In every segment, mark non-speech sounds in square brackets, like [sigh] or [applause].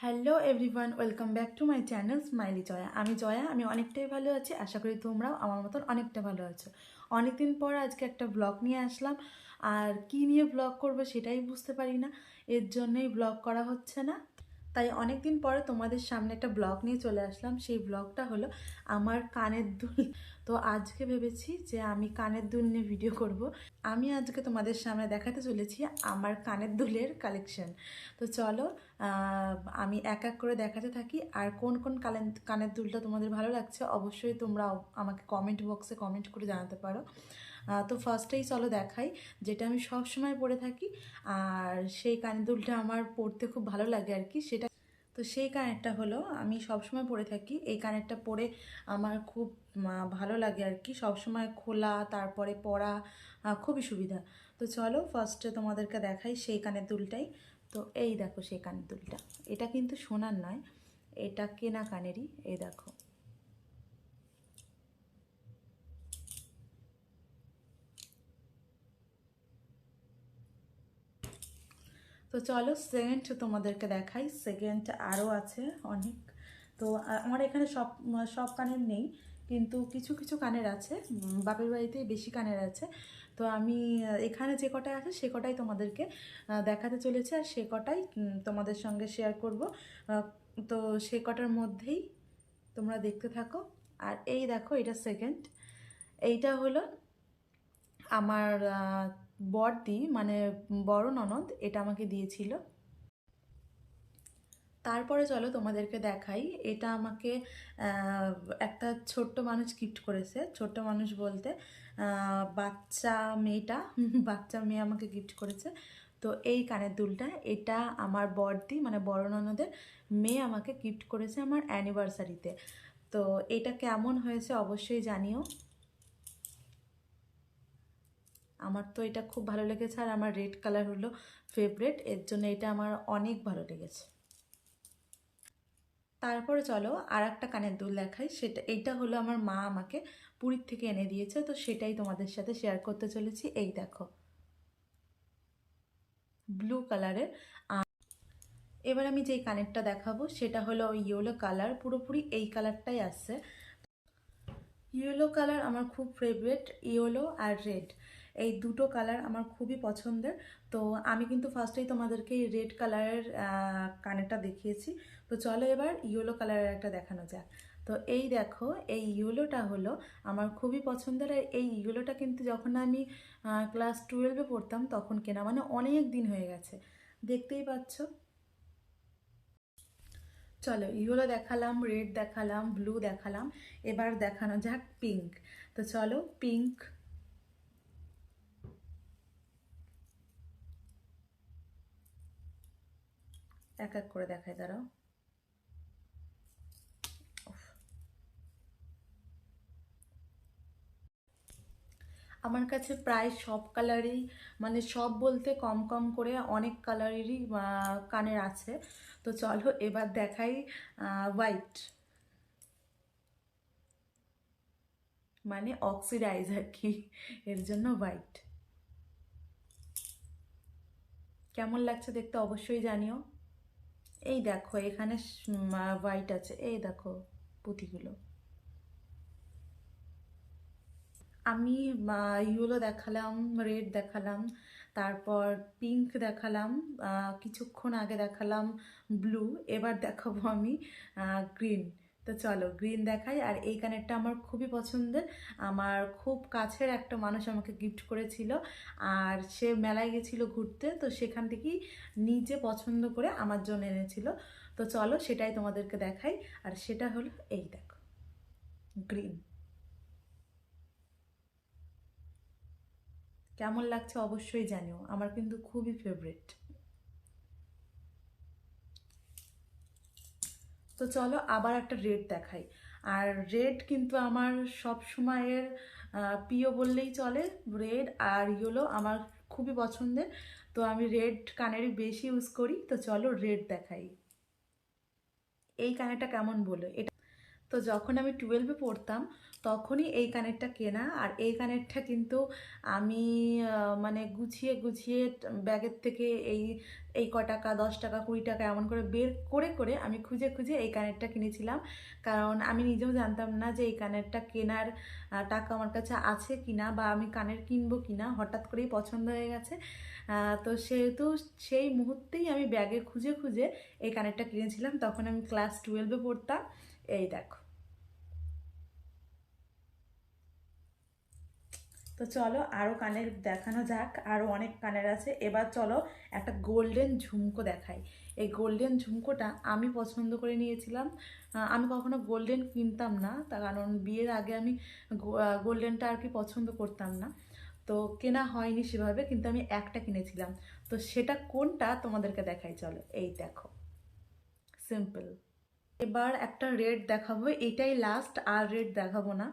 Hello everyone welcome back to my channel smiley Jaya আমি জয়া, আমি অনেকটাই ভালো আছি। আশা করি তোমরাও আমার মতন অনেকটা ভালো আছো। অনেকদিন পর আজকে একটা ব্লগ নিয়ে আসলাম। আর কি নিয়ে ব্লগ করব সেটাই বুঝতে পারি না। এর জন্যই ব্লগ করা হচ্ছে না। তাই অনেক দিন পরে তোমাদের সামনে একটা ব্লগ নিয়ে চলে আসলাম। সেই ব্লগটা হলো আমার কানের দুল। তো আজকে ভেবেছি যে আমি কানের দুল নিয়ে ভিডিও করব। আমি আজকে তোমাদের সামনে দেখাতে চলেছি আমার কানের দুলের কালেকশন তো চলো আমি এক এক করে দেখাতে থাকি। আর কোন কোন কানের দুলটা তোমাদের ভালো লাগছে অবশ্যই তোমরা আমাকে কমেন্ট বক্সে কমেন্ট করে জানাতে পারো। তো ফার্স্টেই চলো দেখাই, যেটা আমি সব সময় পরে থাকি। আর সেই কানের দুলটা আমার পরতে খুব ভালো লাগে আর কি, সেটা তো সেই কানেরটা হলো, আমি সবসময় পরে থাকি। এই কানেরটা পরে আমার খুব ভালো লাগে আর কি। সবসময় খোলা, তারপরে পরা খুবই সুবিধা। তো চলো ফার্স্টে তোমাদেরকে দেখাই সেই কানের দুলটাই। তো এই দেখো সেই কানের দুলটা। এটা কিন্তু সোনার নয়, এটা কেনা কানেরই। এই দেখো। তো চলো সেকেন্ড তোমাদেরকে দেখাই। সেকেন্ড আরও আছে অনেক। তো আমার এখানে সব সব কানের নেই, কিন্তু কিছু কিছু কানের আছে। বাপের বাড়িতে বেশি কানের আছে। তো আমি এখানে যে কটাই আছে, সে কটাই তোমাদেরকে দেখাতে চলেছে। আর সে কটাই তোমাদের সঙ্গে শেয়ার করব। তো সে কটার মধ্যেই তোমরা দেখতে থাকো। আর এই দেখো, এটা সেকেন্ড এইটা হলো আমার বড়দি মানে বড় ননদ, এটা আমাকে দিয়েছিল। তারপরে চলো তোমাদেরকে দেখাই। এটা আমাকে একটা ছোট্ট মানুষ গিফট করেছে। ছোট্ট মানুষ বলতে বাচ্চা মেয়েটা, [laughs] বাচ্চা মেয়ে আমাকে গিফট করেছে। তো এই কানের দুলটা, এটা আমার বড়দি মানে বড় ননদের মেয়ে আমাকে গিফট করেছে আমার অ্যানিভার্সারিতে তো এটা কেমন হয়েছে অবশ্যই জানিও। আমার তো এটা খুব ভালো লেগেছে আর আমার রেড কালার হলো ফেভারেট এর জন্য এটা আমার অনেক ভালো লেগেছে। তারপরে চলো আর একটা কানের দুল দেখাই, সেটা, এইটা হলো আমার মা আমাকে পুরীর থেকে এনে দিয়েছে, তো সেটাই তোমাদের সাথে শেয়ার করতে চলেছি। এই দেখো। ব্লু কালারের এবার আমি যেই কানেরটা দেখাবো, সেটা হলো ইয়েলো কালার পুরোপুরি এই কালারটাই আসছে। ইয়েলো কালার আমার খুব ফেভারেট ইয়েলো আর রেড এই দুটো কালার আমার খুবই পছন্দের। তো আমি কিন্তু ফার্স্টেই তোমাদেরকে রেড কালারের কানেরটা দেখিয়েছি। তো চলো এবার ইয়েলো কালারের একটা দেখানো যাক। তো এই দেখো, এই ইয়েলোটা হলো আমার খুবই পছন্দের আর এই ইয়েলোটা কিন্তু যখন আমি ক্লাস টুয়েলভে পড়তাম তখন কেনা মানে অনেক দিন হয়ে গেছে। দেখতেই পাচ্ছ? চলো ইয়েলো দেখালাম রেড দেখালাম ব্লু দেখালাম, এবার দেখানো যাক পিঙ্ক তো চলো পিঙ্ক এক এক করে দেখায় দাঁড়াও। আমার কাছে প্রায় সব কালারই মানে সব বলতে কম কম করে অনেক কালারেরই কানের আছে। তো চলো এবার দেখাই হোয়াইট মানে অক্সিডাইজ আর কি, এর জন্য হোয়াইট কেমন লাগছে দেখতে অবশ্যই জানিও। এই দেখো, এখানে হোয়াইট আছে। এই দেখো পুঁতিগুলো আমি ইয়েলো দেখালাম রেড দেখালাম, তারপর পিঙ্ক দেখালাম কিছুক্ষণ আগে দেখালাম ব্লু এবার দেখাবো আমি গ্রিন তো চলো গ্রিন দেখাই। আর এই কানেরটা আমার খুবই পছন্দের। আমার খুব কাছের একটা মানুষ আমাকে গিফট করেছিল। আর সে মেলায় গেছিল ঘুরতে, তো সেখান থেকেই নিজে পছন্দ করে আমার জন্য এনেছিল। তো চলো সেটাই তোমাদেরকে দেখাই। আর সেটা হলো এই দেখো গ্রিন কেমন লাগছে অবশ্যই জানিও। আমার কিন্তু খুবই ফেভারিট তো চলো আবার একটা রেড দেখাই। আর রেড কিন্তু আমার সব সময়ের প্রিয় বললেই চলে। রেড আর ইয়েলো আমার খুবই পছন্দের। তো আমি রেড কানেরই বেশি ইউজ করি। তো চলো রেড দেখাই। এই কানেরটা কেমন বলো? এটা তো যখন আমি টুয়েলভে পড়তাম তখনই এই কানেরটা কেনা। আর এই কানেরটা কিন্তু আমি মানে গুছিয়ে গুছিয়ে ব্যাগের থেকে এই এই ক টাকা, দশ টাকা, কুড়ি টাকা এমন করে বের করে করে আমি খুঁজে খুঁজে এই কানেরটা কিনেছিলাম। কারণ আমি নিজেও জানতাম না যে এই কানেরটা কেনার টাকা আমার কাছে আছে কিনা বা আমি কানের কিনবো কিনা। হঠাৎ করেই পছন্দ হয়ে গেছে। তো সেহেতু সেই মুহূর্তেই আমি ব্যাগে খুঁজে খুঁজে এই কানেরটা কিনেছিলাম। তখন আমি ক্লাস টুয়েলভে পড়তাম। এই দেখো। তো চলো আরও কানের দেখানো যাক আরও অনেক কানের আছে। এবার চলো একটা গোল্ডেন ঝুমকো দেখাই। এই গোল্ডেন ঝুমকোটা আমি পছন্দ করে নিয়েছিলাম। আমি কখনো গোল্ডেন কিনতাম না তার কারণ বিয়ের আগে আমি গোল্ডেনটা আর কি পছন্দ করতাম না। তো কেনা হয়নি সেভাবে, কিন্তু আমি একটা কিনেছিলাম। তো সেটা কোনটা তোমাদেরকে দেখাই, চলো। এই দেখো। সিম্পল এবার একটা রেড দেখাবো। এটাই লাস্ট আর রেড দেখাবো না।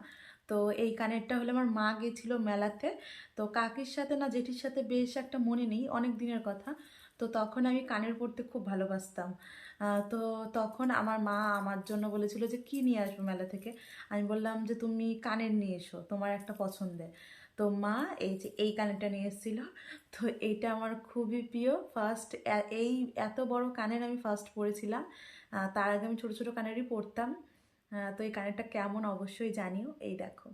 তো এই কানেরটা হলো আমার মা গেছিল মেলাতে। তো কাকির সাথে না জেঠির সাথে বেশ একটা মনে নেই, অনেক দিনের কথা। তো তখন আমি কানের পরতে খুব ভালোবাসতাম। তো তখন আমার মা আমার জন্য বলেছিল যে, কি নিয়ে আসব মেলা থেকে? আমি বললাম যে, তুমি কানের নিয়ে এসো, তোমার একটা পছন্দের। তো মা এই যে, এই কানেরটা নিয়ে এসেছিল। তো এইটা আমার খুবই প্রিয়। ফার্স্ট এই এত বড় কানের আমি ফার্স্ট পরেছিলাম। তার আগে আমি ছোটো ছোটো কানেরই পরতাম। তো এই কানেরটা কেমন অবশ্যই জানিও। এই দেখো।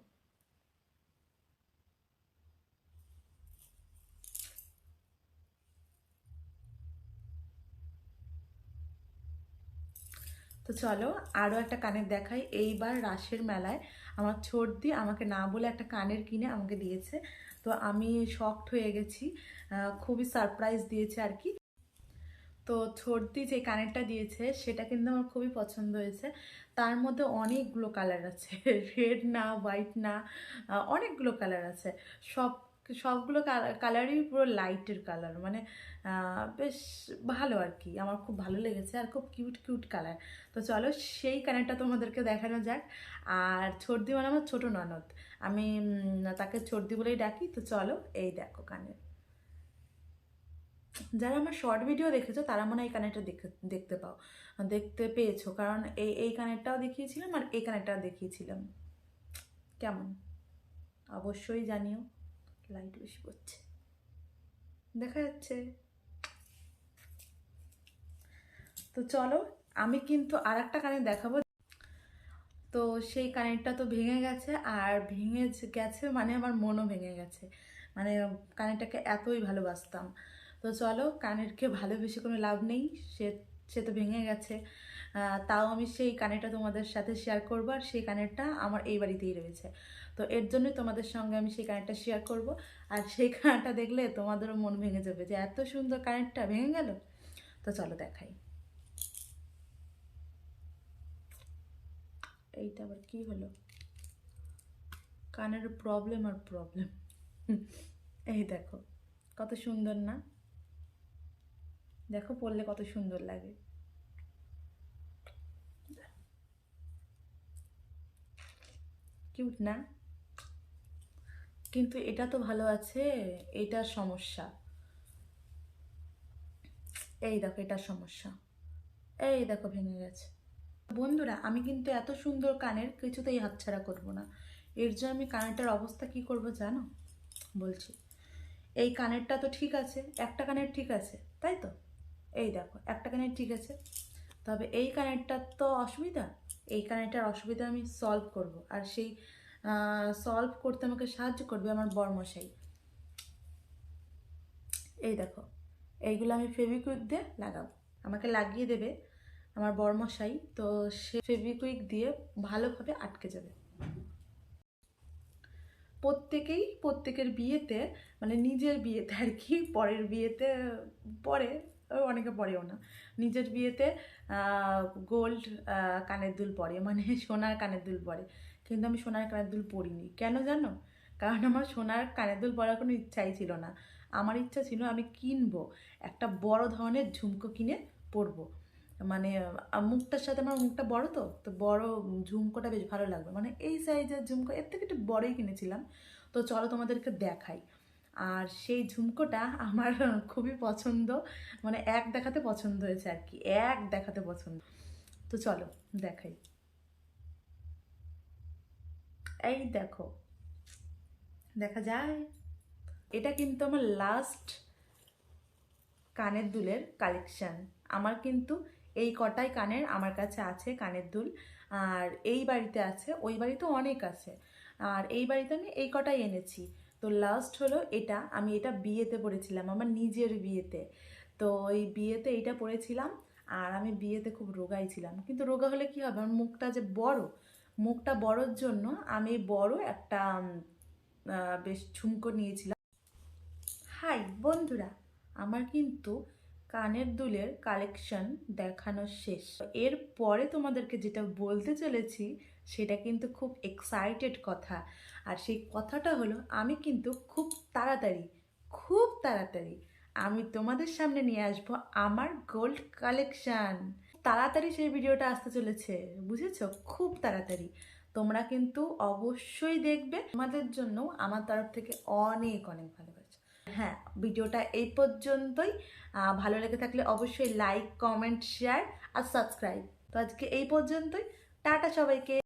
তো চলো আরও একটা কানের দেখাই। এইবার রাসের মেলায় আমার ছোটদি আমাকে না বলে একটা কানের কিনে আমাকে দিয়েছে। তো আমি শকড হয়ে গেছি। খুবই সারপ্রাইজ দিয়েছে আর কি। তো ছোটদি যে কানেরটা দিয়েছে, সেটা কিন্তু আমার খুবই পছন্দ হয়েছে। তার মধ্যে অনেকগুলো কালার আছে। রেড না হোয়াইট না অনেকগুলো কালার আছে। সব, সবগুলো কালারই পুরো লাইটের কালার মানে বেশ ভালো আর কি। আমার খুব ভালো লেগেছে আর খুব কিউট কিউট কালার তো চলো সেই কানেরটা তোমাদেরকে দেখানো যাক। আর ছোটদি মানে আমার ছোটো ননদ। আমি তাকে ছোটদি বলেই ডাকি। তো চলো এই দেখো কানের। যারা আমার শর্ট ভিডিও দেখেছ, তারা মনে হয় এই কানেরটা দেখে, দেখতে পাও। দেখতে পেয়েছ, কারণ এই এই কানেরটাও দেখিয়েছিলাম আর এই কানেরটাও দেখিয়েছিলাম। কেমন? অবশ্যই জানিও। লাইট বেশি পড়ছে। দেখা যাচ্ছে। তো চলো, আমি কিন্তু আর একটা কানের দেখাবো। তো সেই কানেরটা তো ভেঙে গেছে, আর ভেঙে গেছে মানে আমার মনও ভেঙে গেছে। মানে কানেরটাকে এতই ভালোবাসতাম। তো চলো কানেরকে ভালোবেসে কোনো লাভ নেই। সে সে তো ভেঙে গেছে। তাও আমি সেই কানেরটা তোমাদের সাথে শেয়ার করব আর সেই কানেরটা আমার এই বাড়িতেই রয়েছে। তো এর জন্যই তোমাদের সঙ্গে আমি সেই কানেরটা শেয়ার করব। আর সেই কানেরটা দেখলে তোমাদেরও মন ভেঙে যাবে যে এত সুন্দর কানেরটা ভেঙে গেল। তো চলো দেখাই। এইটা আবার কি হলো? কানের প্রবলেম আর প্রবলেম এই দেখো, কত সুন্দর না? দেখো পরলে কত সুন্দর লাগে। কিউট না? কিন্তু এটা তো ভালো আছে, এটার সমস্যা। এই দেখো, এটার সমস্যা। এই দেখো, ভেঙে গেছে। বন্ধুরা, আমি কিন্তু এত সুন্দর কানের কিছুতেই হাতছাড়া করব না। এর জন্য আমি কানেরটার অবস্থা কি করব জানো? বলছি। এই কানেরটা তো ঠিক আছে, একটা কানের ঠিক আছে, তাই তো? এই দেখো, একটা কানের ঠিক আছে? তবে এই কানেরটার তো অসুবিধা। এই কানেরটার অসুবিধা আমি সলভ করব। আর সেই সলভ করতে আমাকে সাহায্য করবে আমার বরমশাই। এই দেখো, এইগুলো আমি ফেভিকুইক দিয়ে লাগাবো। আমাকে লাগিয়ে দেবে আমার বরমশাই, তো সে ফেভিকুইক দিয়ে ভালোভাবে আটকে যাবে। প্রত্যেকেই প্রত্যেকের বিয়েতে মানে নিজের বিয়েতে আর কি, পরের বিয়েতে, পরে অনেকে পরেও না। নিজের বিয়েতে গোল্ড কানের দুল পরে মানে সোনার কানের দুল পরে। কিন্তু আমি সোনার কানের দুল পরিনি। কেন জানো? কারণ আমার সোনার কানের দুল পরার কোনো ইচ্ছাই ছিল না। আমার ইচ্ছা ছিল আমি কিনবো, একটা বড় ধরনের ঝুমকো কিনে পরবো। মানে মুখটার সাথে আমার মুখটা বড় তো তো বড় ঝুমকোটা বেশ ভালো লাগবে। মানে এই সাইজের ঝুমকো, এর থেকে একটু বড়ই কিনেছিলাম। তো চলো তোমাদেরকে দেখাই। আর সেই ঝুমকোটা আমার [laughs] খুবই পছন্দ। মানে এক দেখাতে পছন্দ হয়েছে আর কি। এক দেখাতে পছন্দ। তো চলো, দেখাই। এই দেখো, দেখা যায়। এটা কিন্তু আমার লাস্ট কানের দুলের কালেকশন আমার কিন্তু এই কটাই কানের আমার কাছে আছে কানের দুল। আর এই বাড়িতে আছে, ওই বাড়িতে অনেক আছে। আর এই বাড়িতে আমি এই কটাই এনেছি। তো লাস্ট হলো এটা, আমি এটা বিয়েতে পড়েছিলাম, আমার নিজের বিয়েতে। তো এই বিয়েতে এইটা পড়েছিলাম, আর আমি বিয়েতে খুব রোগাই ছিলাম। কিন্তু রোগা হলে কি হবে? আমার মুখটা যে বড়, মুখটা বড়র জন্য আমি বড় একটা বেশ ঝুমকো নিয়েছিলাম। হাই বন্ধুরা, আমার কিন্তু কানের দুলের কালেকশন দেখানো শেষ। এর পরে তোমাদেরকে যেটা বলতে চলেছি সেটা কিন্তু খুব এক্সাইটেড কথা। আর সেই কথাটা হলো, আমি কিন্তু খুব তাড়াতাড়ি খুব তাড়াতাড়ি আমি তোমাদের সামনে নিয়ে আসব আমার গোল্ড কালেকশান তাড়াতাড়ি সেই ভিডিওটা আসতে চলেছে, বুঝেছ? খুব তাড়াতাড়ি। তোমরা কিন্তু অবশ্যই দেখবে, তোমাদের জন্য আমার তরফ থেকে অনেক অনেক ভালোবাসা। হ্যাঁ ভিডিওটা এই পর্যন্তই। ভালো লেগে থাকলে অবশ্যই লাইক কমেন্ট শেয়ার আর সাবস্ক্রাইব তো আজকে এই পর্যন্তই। টাটা সবাইকে।